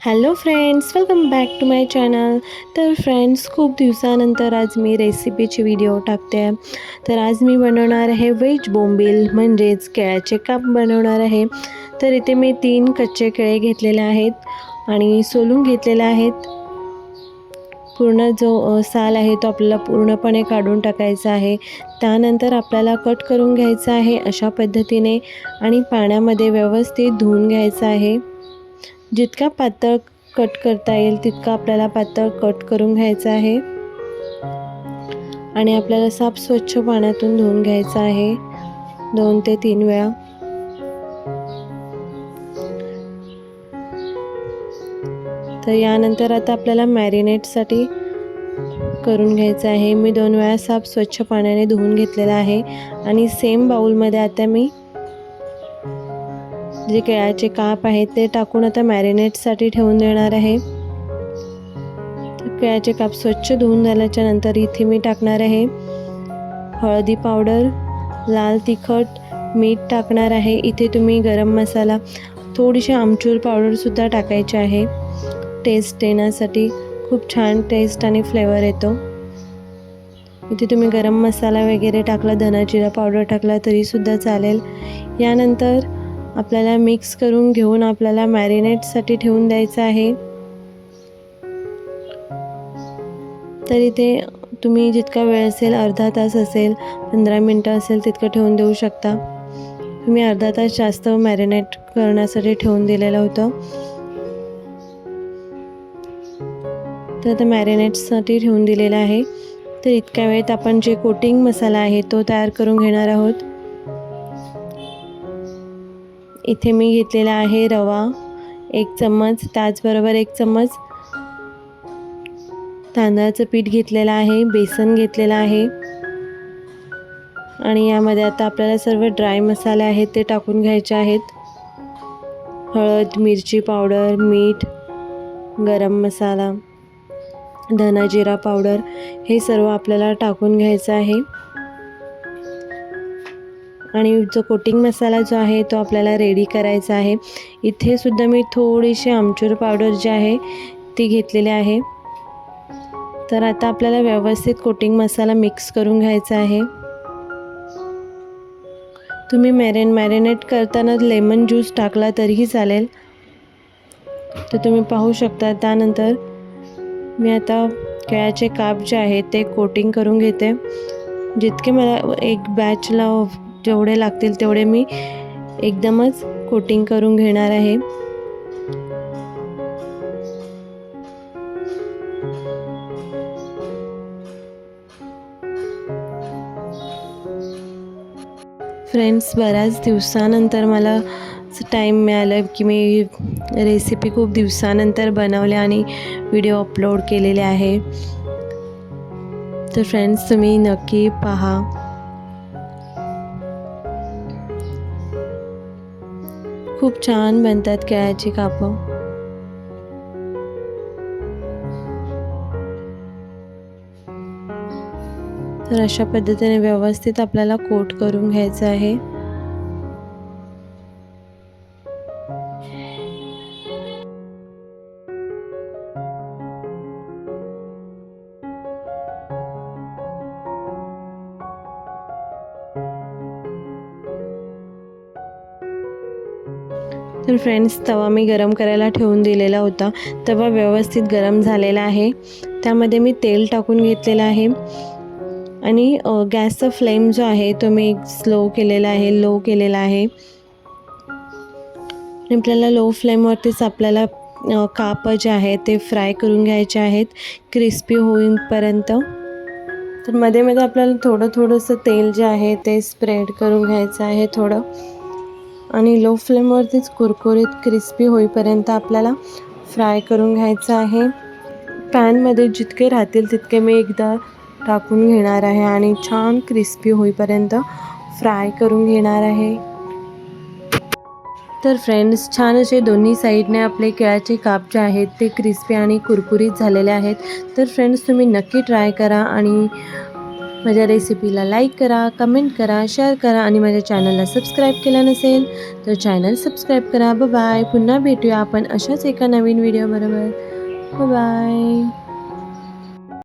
Hello friends welcome back to my channel तर friends खूप दिवसानंतर आज मी रेसिपीची व्हिडिओ टाकते. आहे तर आज मी बनवणार आहे व्हेज बोंबील म्हणजेच केळ्याचे काप बनवणार आहे. तर इथे मी तीन कच्चे केळे घेतलेले आहेत आणि सोलून घेतलेले आहेत. पूर्ण जो साल आहे तो आपल्याला पूर्णपणे काढून टाकायचा आहे. त्यानंतर आपल्याला कट करून घ्यायचा आहे अशा पद्धतीने आणि पाण्यामध्ये व्यवस्थित धुवून घ्यायचं आहे. जितका पातळ कट करता येईल तितका आपल्याला पातळ कट करून घ्यायचा आहे. आणि आपल्याला साफ स्वच्छ पाण्यातून धुवून घ्यायचं आहे. दोन ते तीन वेळा. तर यानंतर आता आपल्याला मॅरिनेटसाठी करून घ्यायचं आहे. मी दोन वेळा साफ स्वच्छ पाण्याने धुवून घेतलेलं आहे. आणि सेम बाउलमध्ये आता मी जे केळ्याचे काप आहेत ते टाकून आता मॅरिनेटसाठी ठेवून देणार आहे. केळ्याचे काप स्वच्छ धुवून झाल्याच्यानंतर इथे मी टाकणार आहे. हळदी पावडर लाल तिखट मीठ टाकणार आहे. इथे तुम्ही गरम मसाला थोडीशी आमचूर पावडरसुद्धा टाकायची आहे. टेस्ट येण्यासाठी खूप छान टेस्ट आणि फ्लेवर येतो. इथे तुम्ही गरम मसाला वगैरे टाकला धना जिरा पावडर टाकला तरीसुद्धा चालेल. यानंतर आपल्याला मिक्स करून घेऊन आपल्याला मॅरिनेटसाठी ठेवून द्यायचं आहे. तर इथे तुम्ही जितका वेळ असेल अर्धा तास असेल पंधरा मिनटं असेल तितकं ठेवून देऊ शकता. तुम्ही अर्धा तास जास्त मॅरिनेट करण्यासाठी ठेवून दिलेलं होतं. तर आता मॅरिनेटसाठी ठेवून दिलेलं आहे. तर इतक्या वेळेत आपण जे कोटिंग मसाला आहे तो तयार करून घेणार आहोत. इथे मी घेतलेला आहे रवा. एक चम्मच त्याचबरोबर एक चम्मच तांदळाचं पीठ घेतलेलं आहे बेसन घेतलेलं आहे. आणि यामध्ये आता आपल्याला सर्व ड्राय मसाले आहेत ते टाकून घ्यायचे आहेत. हळद मिरची पावडर मीठ गरम मसाला धना जिरा पावडर हे सर्व आपल्याला टाकून घ्यायचं आहे. आणि जो कोटिंग मसाला जो आहे तो आपल्याला रेडी करायचा आहे. इथे सुद्धा मी थोडीशी आमचूर पावडर जी आहे ती घेतलेली आहे. तर आता आपल्याला व्यवस्थित कोटिंग मसाला मिक्स करून घ्यायचा आहे. तुम्ही मॅरिन मॅरिनेट करताना लेमन ज्यूस टाकला तरीही चालेल. तर तुम्ही पाहू शकता त्यानंतर मी आता केळ्याचे काप जे आहे ते कोटिंग करून घेते. जितके मला एक बॅचला जेवढे लागतील तेवढे मी एकदमच कोटिंग करून घेणार आहे. फ्रेंड्स बऱ्याच दिवसानंतर मला टाईम मिळालं की मी रेसिपी खूप दिवसानंतर बनवल्या आणि व्हिडिओ अपलोड केलेले आहे. तर फ्रेंड्स तुम्ही नक्की पहा. खूप छान बनतात केळ्याची कापं. तर अशा पद्धतीने व्यवस्थित आपल्याला कोट करून घ्यायचं आहे. तर फ्रेंड्स तवा मी गरम करायला ठेवून दिलेला होता. तवा व्यवस्थित गरम झालेला आहे. त्यामध्ये मी तेल टाकून घेतलेलं आहे. आणि गॅसचा फ्लेम जो आहे तो मी स्लो केलेला आहे लो केलेला आहे. आणि आपल्याला लो फ्लेमवरतीच आपल्याला काप जे आहे ते फ्राय करून घ्यायचे आहेत. क्रिस्पी होईपर्यंत. तर मध्ये मध्ये आपल्याला थोडं थोडंसं तेल जे आहे ते स्प्रेड करून घ्यायचं आहे थोडं. आणि लो फ्लेमवरतीच कुरकुरीत क्रिस्पी होईपर्यंत आपल्याला फ्राय करून घ्यायचं आहे. पॅनमध्ये जितके राहतील तितके मी एकदा टाकून घेणार आहे आणि छान क्रिस्पी होईपर्यंत फ्राय करून घेणार आहे. तर फ्रेंड्स छान असे दोन्ही साईडने आपले केळाचे काप जे आहेत ते क्रिस्पी आणि कुरकुरीत झालेले आहेत. तर फ्रेंड्स तुम्ही नक्की ट्राय करा आणि माझ्या रेसिपीला लाईक करा कमेंट करा शेअर करा आणि माझ्या चॅनलला सबस्क्राईब केलं नसेल तर चॅनल सबस्क्राईब करा. बाय पुन्हा भेटूया आपण अशाच एका नवीन व्हिडिओबरोबर बाय